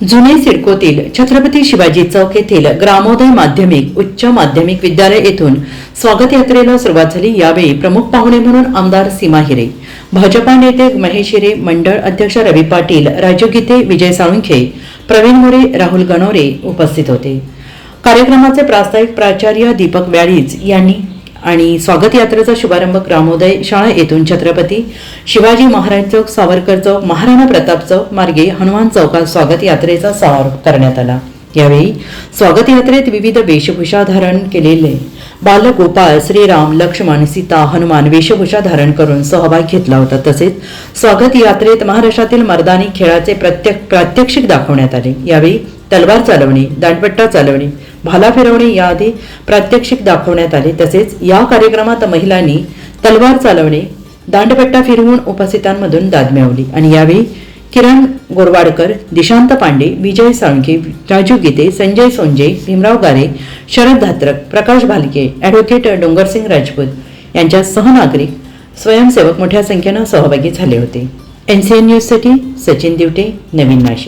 जुने सिडकोतील छत्रपती शिवाजी चौक येथील ग्रामोदय माध्यमिक उच्च माध्यमिक विद्यालय येथून स्वागत यात्रेला सुरुवात झाली. यावेळी प्रमुख पाहुणे म्हणून आमदार सीमा हिरे भाजपा नेते महेश हिरे मंडळ अध्यक्ष रवी पाटील राजूगीते विजय साळुंखे प्रवीण मोरे राहुल गणोरे उपस्थित होते. कार्यक्रमाचे प्रास्ताविक प्राचार्य दीपक व्याळीज यांनी आणि स्वागत यात्रेचा शुभारंभ ग्रामोदय शाळा येथून छत्रपती शिवाजी महाराज चौक सावरकर चौक महाराणा प्रताप चौक मार्गे हनुमान चौकात स्वागत यात्रेचा समारोप करण्यात आला. यावेळी स्वागत यात्रेत विविध वेशभूषा धारण केलेले बालगोपाळ श्रीराम लक्ष्मण सीता हनुमान वेशभूषा धारण करून सहभाग घेतला होता. तसेच स्वागत यात्रेत महाराष्ट्रातील मर्दानी खेळाचे प्रत्येक प्रात्यक्षिक दाखवण्यात आले. यावेळी तलवार चालवणे दांडपट्टा चालवणे भाला फिरवणे याआधी प्रात्यक्षिक दाखवण्यात आले. तसेच या कार्यक्रमात महिलांनी तलवार चालवणे दांडपट्टा फिरवून उपस्थितांमधून दाद मिळवली आणि यावेळी किरण गोरवाडकर दिशांत पांडे विजय साळुंखे राजू गीते संजय सोंजे भीमराव गारे शरद धात्रक प्रकाश भालके ॲडव्होकेट डोंगरसिंग राजपूत यांच्या सहनागरिक स्वयंसेवक मोठ्या संख्येनं सहभागी झाले होते. एनसीएन न्यूजसाठी सचिन दिवटे नवीन नाशिक.